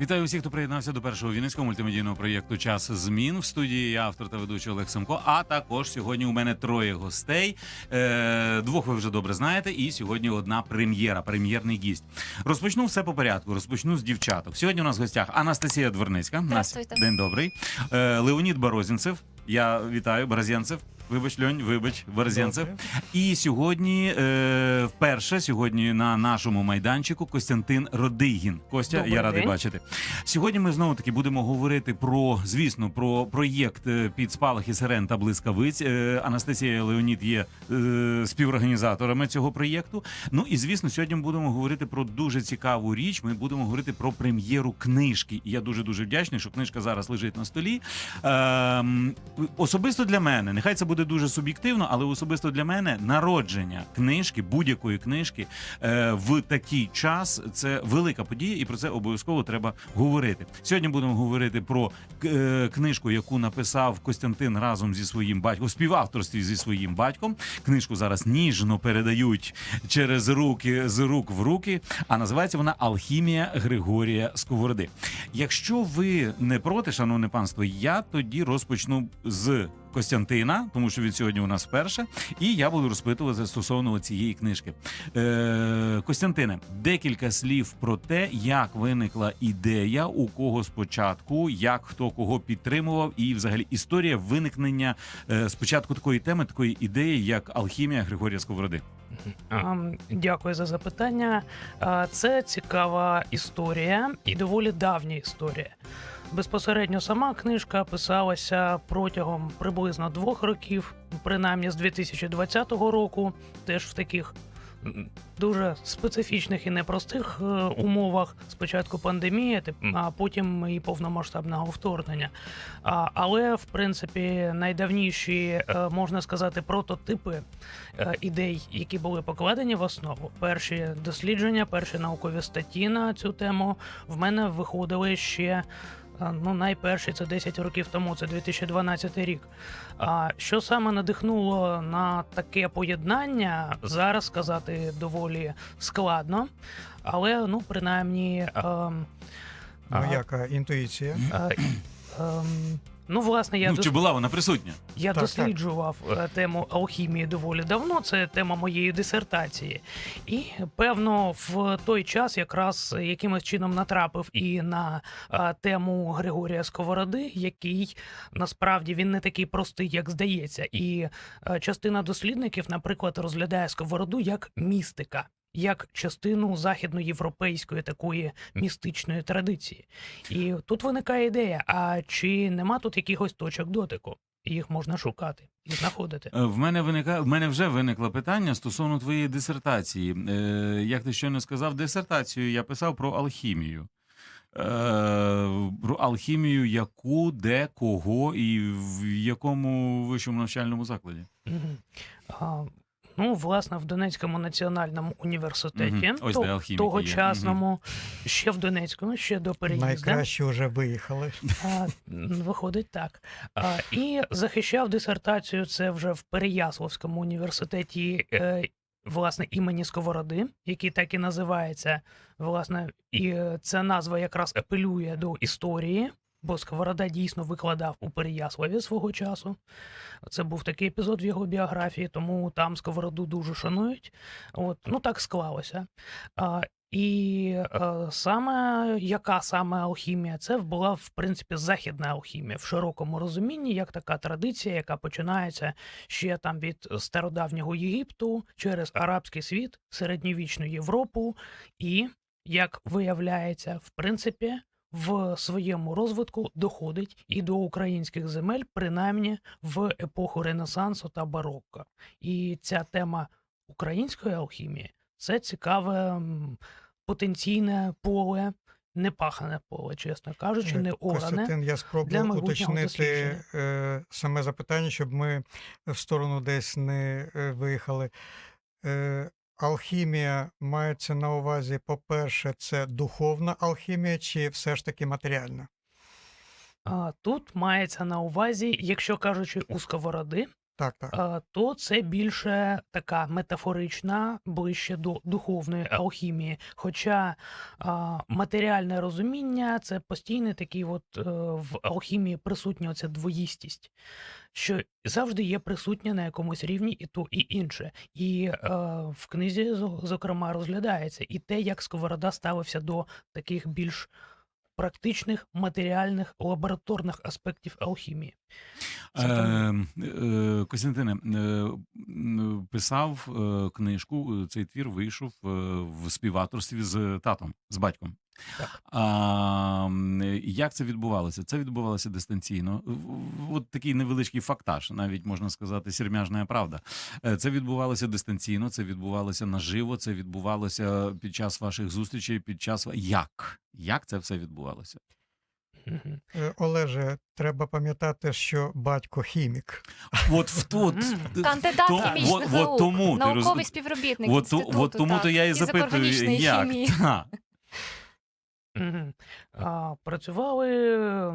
Вітаю усіх, хто приєднався до першого вінницького мультимедійного проєкту Час змін в студії. Я автор та ведучий Олег Семко. А також сьогодні у мене троє гостей. Е, двох ви вже добре знаєте. І сьогодні одна прем'єра, прем'єрний гість. Розпочну все по порядку. Розпочну з дівчаток. Сьогодні у нас в гостях Анастасія Дверницька. Здравствуйте. День добрий. Е, Леонід Борозінцев. Я вітаю Борозянцев. Вибач, Льонь, вибач, Борозянцев. І сьогодні, е, вперше, сьогодні на нашому майданчику Костянтин Родигін. Костя, Добрий я радий день. бачити. Сьогодні ми знову таки будемо говорити про, звісно, про проєкт е, під спалахи сирен та блискавиць. Е, Анастасія Леонід є е, співорганізаторами цього проєкту. Ну і звісно, сьогодні ми будемо говорити про дуже цікаву річ. Ми будемо говорити про прем'єру книжки. І я дуже дуже вдячний, що книжка зараз лежить на столі. Ем, особисто для мене, нехай це буде дуже суб'єктивно, але особисто для мене народження книжки, будь-якої книжки е, в такий час це велика подія, і про це обов'язково треба говорити. Сьогодні будемо говорити про е, книжку, яку написав Костянтин разом зі своїм батьком, співавторстві зі своїм батьком. Книжку зараз ніжно передають через руки з рук в руки. А називається вона Алхімія Григорія Сковороди. Якщо ви не проти, шановне панство, я тоді розпочну з Костянтина, тому що він сьогодні у нас вперше, і я буду розпитувати стосовно цієї книжки. Е, Костянтине, декілька слів про те, як виникла ідея, у кого спочатку, як хто кого підтримував, і взагалі історія виникнення е, спочатку такої теми, такої ідеї, як алхімія Григорія Сковороди. Дякую за запитання. Це цікава історія і доволі давня історія. Безпосередньо сама книжка писалася протягом приблизно двох років, принаймні з 2020 року, теж в таких дуже специфічних і непростих е, умовах. Спочатку пандемія, а потім і повномасштабного вторгнення. Але, в принципі, найдавніші, е, можна сказати, прототипи е, ідей, які були покладені в основу. Перші дослідження, перші наукові статті на цю тему в мене виходили ще. Е, Ну, найперший це 10 років тому, це 2012 рік. А що саме надихнуло на таке поєднання, зараз сказати доволі складно. Але ну, принаймні. Е, Ну, а, яка інтуїція? е, ем, ну, власне, я ну, дос- чи була вона присутня? я Так, досліджував е, тему алхімії доволі давно. Це тема моєї дисертації. І певно, в той час якраз якимось чином натрапив і на е, тему Григорія Сковороди, який насправді він не такий простий, як здається. І е, частина дослідників, наприклад, розглядає Сковороду як містика. Як частину західноєвропейської такої містичної традиції, і тут виникає ідея: а чи нема тут якихось точок дотику? І їх можна шукати і знаходити. Е, В мене виника в мене вже виникло питання стосовно твоєї дисертації. Е, як ти щойно сказав, дисертацію я писав про алхімію. Е, про алхімію, яку, де, кого і в якому вищому навчальному закладі. Ну, власне, в Донецькому національному університеті, Мгм. Ось то- тогочасному, ще в Донецьку, ну ще до переїзду. Найкраще вже виїхали. А, виходить так. А, і захищав дисертацію це вже в Переяславському університеті. Е, Власне, імені Сковороди, який так і називається. Власне, і е, ця назва якраз апелює до історії, бо Сковорода дійсно викладав у Переяславі свого часу. Це був такий епізод в його біографії, тому там Сковороду дуже шанують. От, ну так склалося. А, і е, саме яка саме алхімія? Це була в принципі західна алхімія в широкому розумінні, як така традиція, яка починається ще там від стародавнього Єгипту через арабський світ, середньовічну Європу, і як виявляється, в принципі. В своєму розвитку доходить і до українських земель, принаймні в епоху Ренесансу та барокко. І ця тема української алхімії це цікаве потенційне поле, непахане поле, чесно кажучи, не оране. Костянтин, я спробую уточнити е, саме запитання, щоб ми в сторону десь не е, виїхали. Е, алхімія мається на увазі, по-перше, це духовна алхімія, чи все ж таки матеріальна? Тут мається на увазі, якщо кажучи у сковороди, Так, так. а, то це більше така метафорична, ближче до духовної алхімії. Хоча а, матеріальне розуміння це постійний такий, от е, в алхімії присутня оця двоїстість, що завжди є присутня на якомусь рівні і то, і інше. І е, в книзі, зо- зокрема, розглядається і те, як Сковорода ставився до таких більш практичних, матеріальних, лабораторних аспектів алхімії. Е, е, Костянтине, е, писав книжку, цей твір вийшов в співаторстві з татом, з батьком. Так. А, як це відбувалося? Це відбувалося дистанційно. От такий невеличкий фактаж, навіть можна сказати, сірмяжна правда. Е, Це відбувалося дистанційно, це відбувалося наживо, це відбувалося під час ваших зустрічей, під час як? Як це все відбувалося? Е, Олеже, треба пам'ятати, що батько хімік. От в тут. Кандидат хімічних наук, тому науковий співробітник От, то, от тому то я і запитую, як? Мгм. А, працювали,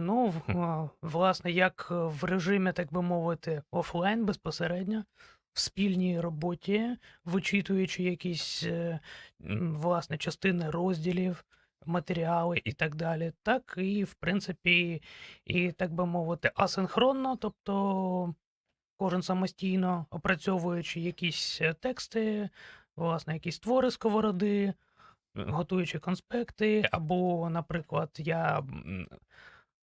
ну, в- а, власне, як в режимі, так би мовити, офлайн безпосередньо, в спільній роботі, вичитуючи якісь е, м, власне частини розділів, матеріали і так далі. Так і, в принципі, і так би мовити, асинхронно, тобто кожен самостійно опрацьовуючи якісь е, тексти, власне, якісь твори сковороди, готуючи конспекти, або, наприклад, я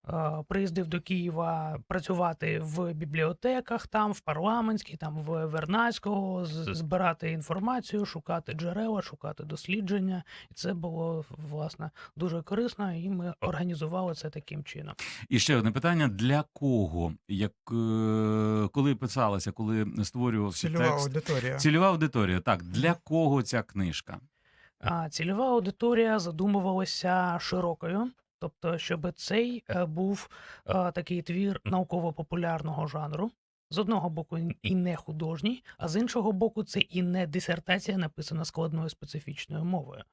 е, приїздив до Києва працювати в бібліотеках, там, в парламентській, там в Вернадського, з- збирати інформацію, шукати джерела, шукати дослідження. І це було власне дуже корисно, і ми організували це таким чином. І ще одне питання: для кого? Як е, коли писалося, коли створювався Цільова текст? аудиторія. Цільова аудиторія. Так, для кого ця книжка? А цільова аудиторія задумувалася широкою, тобто, щоб цей е, був е, такий твір науково-популярного жанру. З одного боку, і не художній, а з іншого боку, це і не дисертація, написана складною специфічною мовою.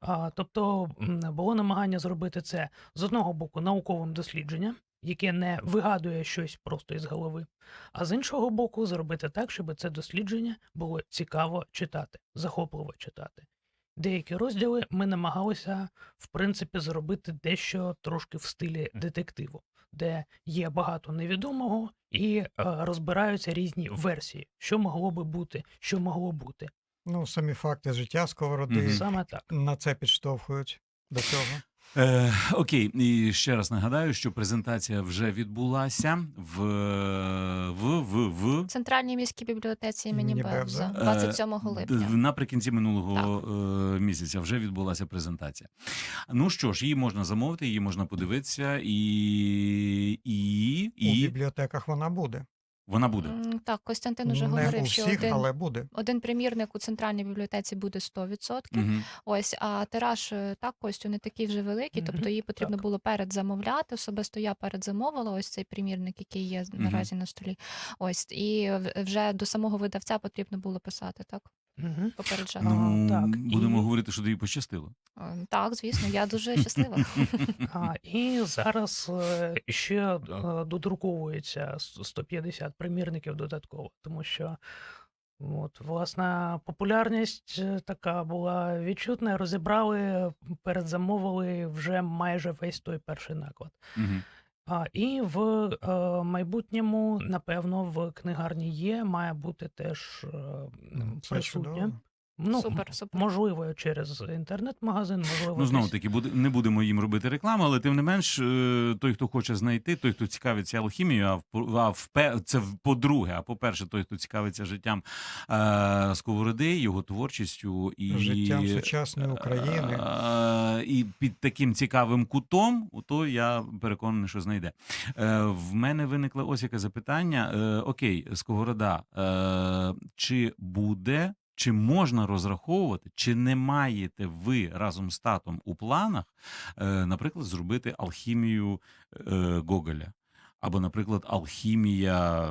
А, тобто було намагання зробити це з одного боку науковим дослідженням, яке не вигадує щось просто із голови, а з іншого боку, зробити так, щоб це дослідження було цікаво читати, захопливо читати. Деякі розділи ми намагалися, в принципі, зробити дещо трошки в стилі детективу, де є багато невідомого і е, розбираються різні версії, що могло би бути, що могло бути. Ну, самі факти життя сковороди Мгм. Саме так. на це підштовхують до цього. Е, окей, і ще раз нагадаю, що презентація вже відбулася в, в, в, в Центральній міській бібліотеці імені Імені Бевза Бевза. 27 Е, липня. Наприкінці минулого е, місяця вже відбулася презентація. Ну що ж, її можна замовити, її можна подивитися, і, і, У бібліотеках вона буде. Вона буде. М, Так, Костянтин уже Не говорив, у що всіх, один, але буде. один примірник у центральній бібліотеці буде 100%. Мгм. Ось, а тираж е, так, Костю, не такий вже великий, Мгм, тобто її потрібно так. було передзамовляти. Особисто я передзамовила ось цей примірник, який є Мгм. наразі на столі. Ось, і в- вже до самого видавця потрібно було писати, так? Угу. Попереджати. Ну, так, будемо і- говорити, що тобі пощастило. Е, Так, звісно, я дуже щаслива. А, і зараз е, ще е, додруковується с- 150 примірників додатково, тому що от, власна популярність е, така була відчутна. Розібрали, передзамовили вже майже весь той перший наклад. Мгм. А, і в е, майбутньому, напевно, в книгарні є, має бути теж е, м, Це присутня. чудово. Ну, Супер, супер. Можливо, через інтернет-магазин, можливо, Ну, знову десь- таки, буде, не будемо їм робити рекламу, але тим не менш, е, той, хто хоче знайти, той, хто цікавиться алхімією, а, в- а впе- це в- по-друге, а по-перше, той, хто цікавиться життям е, сковороди, його творчістю і Життям сучасної України. Е, і під таким цікавим кутом, то я переконаний, що знайде. Е, в мене виникло ось яке запитання. Е, окей, сковорода, е, чи буде, чи можна розраховувати, чи не маєте ви разом з татом у планах, е, наприклад, зробити алхімію е, Гоголя? Або, наприклад, алхімія.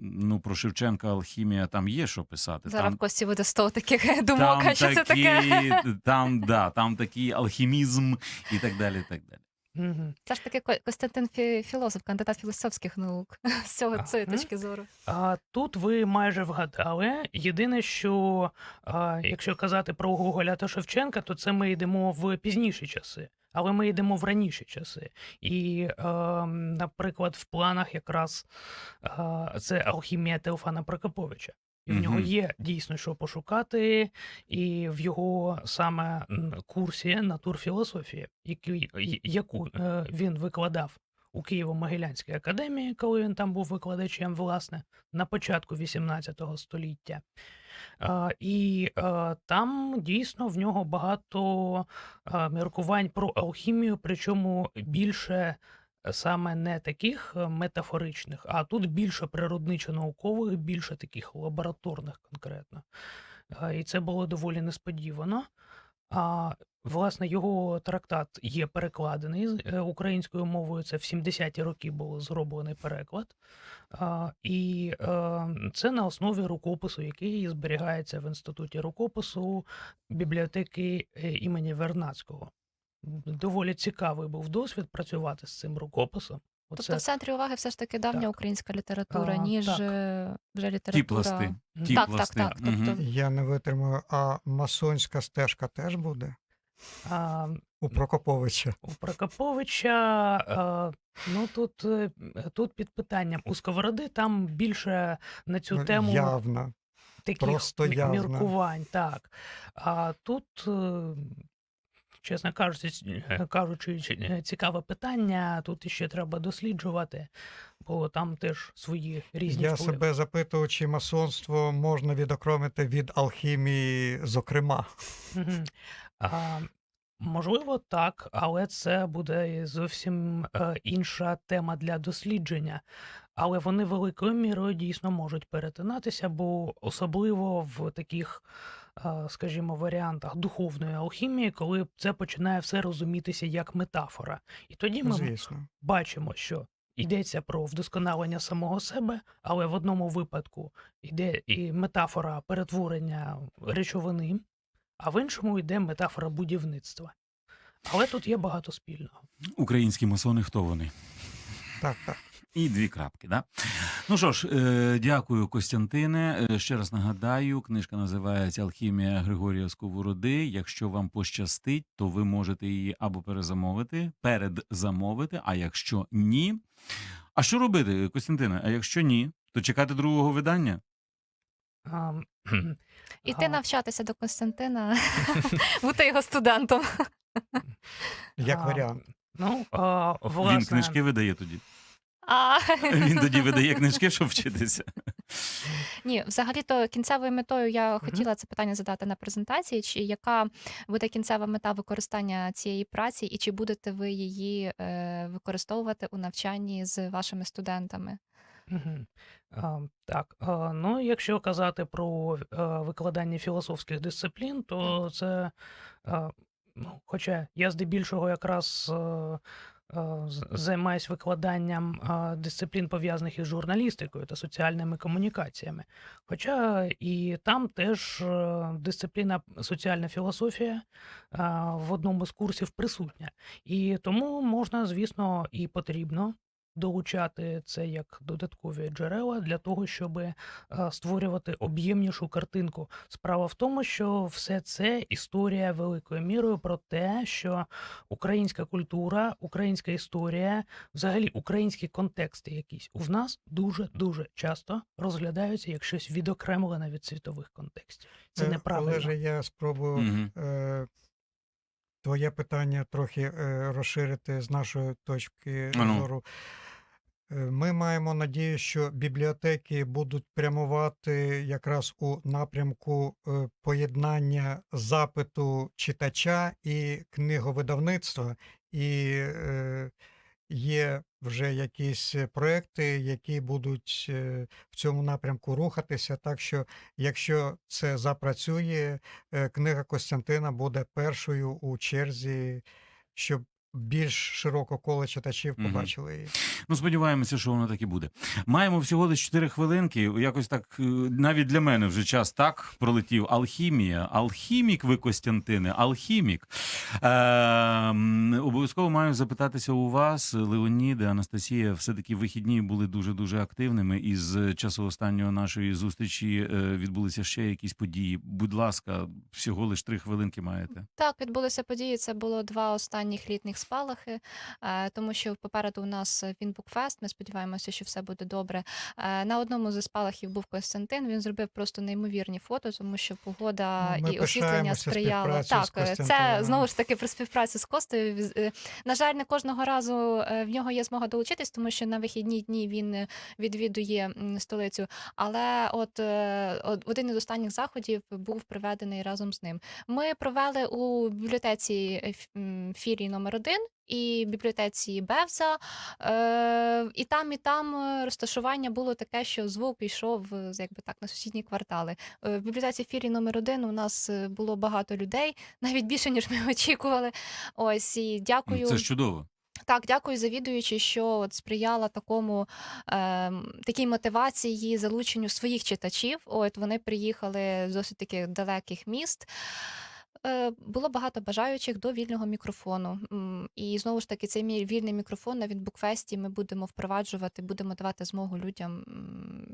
Ну, про Шевченка алхімія там є що писати. Зараз там, в Кості буде 100 таких думок, там що це таке? Там, да, там такий алхімізм і так далі. І так далі. Мгм. Це ж таки Ко- Костянтин Фі- філософ, кандидат філософських наук з цього А, цієї точки зору. А тут ви майже вгадали. Єдине, що а, якщо казати про Гоголя та Шевченка, то це ми йдемо в пізніші часи, але ми йдемо в раніші часи. І, е, наприклад, в планах якраз е, це алхімія Теофана Прокоповича. І в нього є дійсно що пошукати, і в його саме курсі натурфілософії, який, яку е, він викладав у Києво-Могилянській академії, коли він там був викладачем, власне, на початку XVIII століття. І е, там дійсно в нього багато е, міркувань про алхімію, причому більше саме не таких е, метафоричних, а тут більше природничо-наукових, більше таких лабораторних конкретно. Е, І це було доволі несподівано. А власне його трактат є перекладений е, українською мовою. Це в 70-ті роки було зроблений переклад. І це на основі рукопису, який зберігається в інституті рукопису бібліотеки імені Вернадського. Доволі цікавий був досвід працювати з цим рукописом. Тобто в центрі уваги все ж таки давня Так. українська література, А, ніж так. е, вже література. Ті пласти. Ті Так, так, пласти. так, тобто- Я не витримаю, а масонська стежка теж буде а, у Прокоповича. У Прокоповича, е, ну тут, е, тут під питанням. У Сковороди там більше на цю Ну, тему Явно. таких просто явно. міркувань. Так. А тут, е, чесно кажучи, е, кажучи, е, цікаве питання. Тут іще треба досліджувати, бо там теж свої різні Я впливи. себе запитував, чи масонство можна відокремити від алхімії, зокрема. А, можливо, так, але це буде зовсім е, інша тема для дослідження. Але вони великою мірою дійсно можуть перетинатися, бо особливо в таких, скажімо, варіантах духовної алхімії, коли це починає все розумітися як метафора. І тоді ми Звісно. бачимо, що йдеться про вдосконалення самого себе, але в одному випадку йде і метафора перетворення речовини, а в іншому йде метафора будівництва. Але тут є багато спільного. Українські масони, хто вони? Так, так. І дві крапки. Да? Ну що ж, е, дякую, Костянтине. Е, Ще раз нагадаю, книжка називається Алхімія Григорія Сковороди. Якщо вам пощастить, то ви можете її або перезамовити, передзамовити. А якщо ні. А що робити, Костянтине? А якщо ні, то чекати другого видання? А, Іти а, навчатися до Константина, бути його студентом. Як варіант. Ну, а, власне, Він книжки видає тоді. А, Він тоді видає книжки, щоб вчитися. Ні, взагалі-то кінцевою метою я хотіла це питання задати на презентації. Чи яка буде кінцева мета використання цієї праці, і чи будете ви її е, використовувати у навчанні з вашими студентами? Мгм. А, Так, а, ну якщо казати про е, викладання філософських дисциплін, то це, ну, хоча я здебільшого якраз е, займаюсь викладанням е, дисциплін, пов'язаних із журналістикою та соціальними комунікаціями. Хоча і там теж е, дисципліна соціальна філософія е, в одному з курсів присутня. І тому можна, звісно, і потрібно долучати це як додаткові джерела для того, щоб е, створювати об'ємнішу картинку. Справа в тому, що все це історія великою мірою про те, що українська культура, українська історія, взагалі українські контексти якісь у нас дуже дуже часто розглядаються як щось відокремлене від світових контекстів. Це Е, неправильно. Олеже, я спробую е, твоє питання трохи е, розширити з нашої точки Ану. зору. Е, Ми маємо надію, що бібліотеки будуть прямувати якраз у напрямку е, поєднання запиту читача і книговидавництва, і е, є вже якісь проекти, які будуть е, в цьому напрямку рухатися. Так що, якщо це запрацює, книга Костянтина буде першою у черзі, щоб більш широке коло читачів побачили її. Ну, сподіваємося, що воно так і буде. Маємо всього лише 4 хвилинки. Якось так, е, навіть для мене вже час так пролетів. Алхімія. Алхімік ви, Костянтине, алхімік. Е, обов'язково маю запитатися у вас, Леоніде, Анастасія. Все-таки вихідні були дуже-дуже активними. І з часу останнього нашої зустрічі е, відбулися ще якісь події. Будь ласка, всього лише 3 хвилинки маєте. Так, відбулися події. Це було два останніх літніх спалахи, е, тому що попереду у нас Вінбукфест. Ми сподіваємося, що все буде добре. Е, На одному з спалахів був Костянтин. Він зробив просто неймовірні фото, тому що погода Ми і освітлення з Так, е, це знову ж таки про співпрацю з Костою. Е, На жаль, не кожного разу е, в нього є змога долучитись, тому що на вихідні дні він е, відвідує столицю. Але от, е, от один із останніх заходів був проведений разом з ним. Ми провели у бібліотеці е, ф- м, філії номер 1 і бібліотеці Бевза. Е, і там, і там е, розташування було таке, що звук йшов е, якби так на сусідні квартали. Е, в бібліотеці філії номер 1 у нас е, було багато людей, навіть більше ніж ми очікували. Ось і дякую. Це ж чудово. Так, дякую завідуючи, що от сприяла такому ем, такій мотивації залученню своїх читачів. От вони приїхали з досить таких далеких міст. Е, Було багато бажаючих до вільного мікрофону. І знову ж таки, цей вільний мікрофон на Відбукфесті ми будемо впроваджувати, будемо давати змогу людям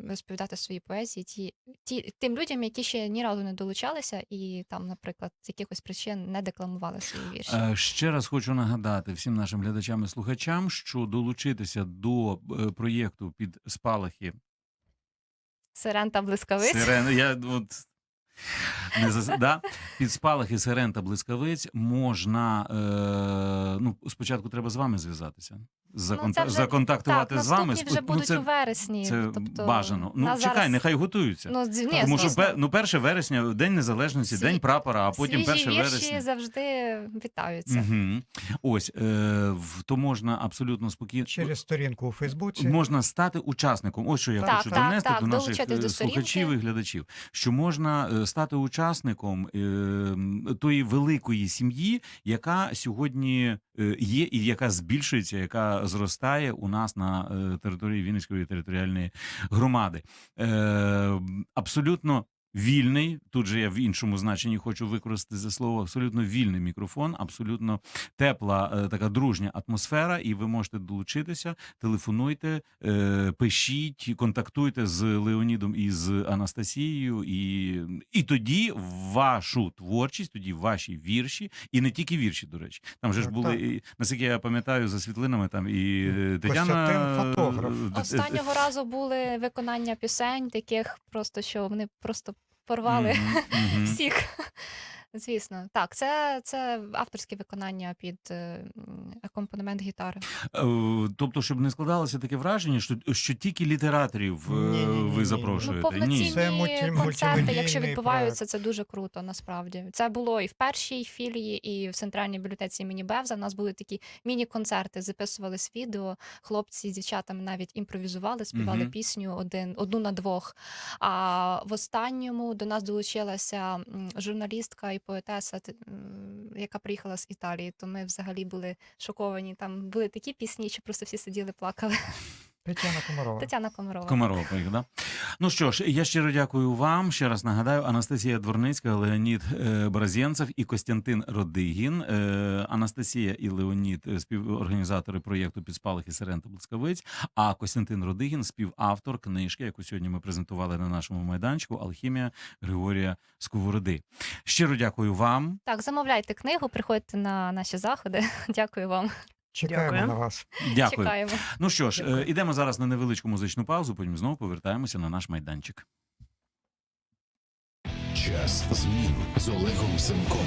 розповідати свої поезії, ті, ті, тим людям, які ще ні разу не долучалися, і там, наприклад, з якихось причин не декламували свої вірші. Е, Ще раз хочу нагадати всім нашим глядачам і слухачам, що долучитися до е, проєкту під спалахи Сирен та блискавиць. сирен. Я от не зас... да? під спалахи сирен та блискавиць можна. Е... Ну, спочатку треба з вами зв'язатися. Законта... Ну, вже- Законтактувати так, з вами. наступні вже Ну, будуть це, у вересні. це тобто, бажано. Ну, чекай, зараз- нехай готуються. Ну, з- ні, Тому що пе- ну, 1 вересня, День Незалежності, Сві- День прапора, а потім свіжі 1 вірші вересня. завжди вітаються. Угу. Ось, е, то можна абсолютно спокійно. Через сторінку у Фейсбуці. Можна стати учасником. Ось що я Так, хочу так, донести так, до наших е, до слухачів і глядачів, що можна е, стати учасником е, м, тої великої сім'ї, яка сьогодні е, є і яка збільшується, яка зростає у нас на е, території Вінницької територіальної громади. Е, Абсолютно. Вільний, тут же я в іншому значенні хочу використати це слово. Абсолютно вільний мікрофон, абсолютно тепла, е, така дружня атмосфера, і ви можете долучитися. Телефонуйте, е, пишіть, контактуйте з Леонідом і з Анастасією, і, і тоді вашу творчість, тоді ваші вірші, і не тільки вірші, до речі. Там же ж були, і, наскільки я пам'ятаю, за світлинами там і е, Тетяна фотограф. Останнього разу були виконання пісень, таких просто що вони просто порвали всіх. Звісно, так, це, це авторське виконання під е, акомпанемент гітари. Е, Тобто, щоб не складалося таке враження, що, що тільки літераторів е, Ні-ні-ні-ні. ви Ну, запрошуєте. Ну, повноцінні Це мульті- концерти, якщо мультимедійний відбуваються, це дуже круто. Насправді це було і в першій філії, і в центральній бібліотеці імені Бевза. У нас були такі міні-концерти, записувались відео. Хлопці з дівчатами навіть імпровізували, співали Мгм. пісню один одну на двох. А в останньому до нас долучилася м, журналістка і поетеса, яка приїхала з Італії. То ми взагалі були шоковані. Там були такі пісні, що просто всі сиділи, плакали. Тетяна Комарова. Тетяна Комарова. Комарова поїхав, да? Ну що ж, я щиро дякую вам. Ще раз нагадаю, Анастасія Дворницька, Леонід е, Бразєнцев і Костянтин Родигін. Е, Анастасія і Леонід е, співорганізатори проєкту «Підспалахи сирен та блискавиць. А Костянтин Родигін співавтор книжки, яку сьогодні ми презентували на нашому майданчику Алхімія Григорія Сковороди. Щиро дякую вам. Так, замовляйте книгу, приходьте на наші заходи. Дякую вам. Чекаємо Дякую. на вас. Дякую. Чекаємо. Ну що ж, е, Дякую. ідемо зараз на невеличку музичну паузу. Потім знову повертаємося на наш майданчик. Час змін з Олегом Семком.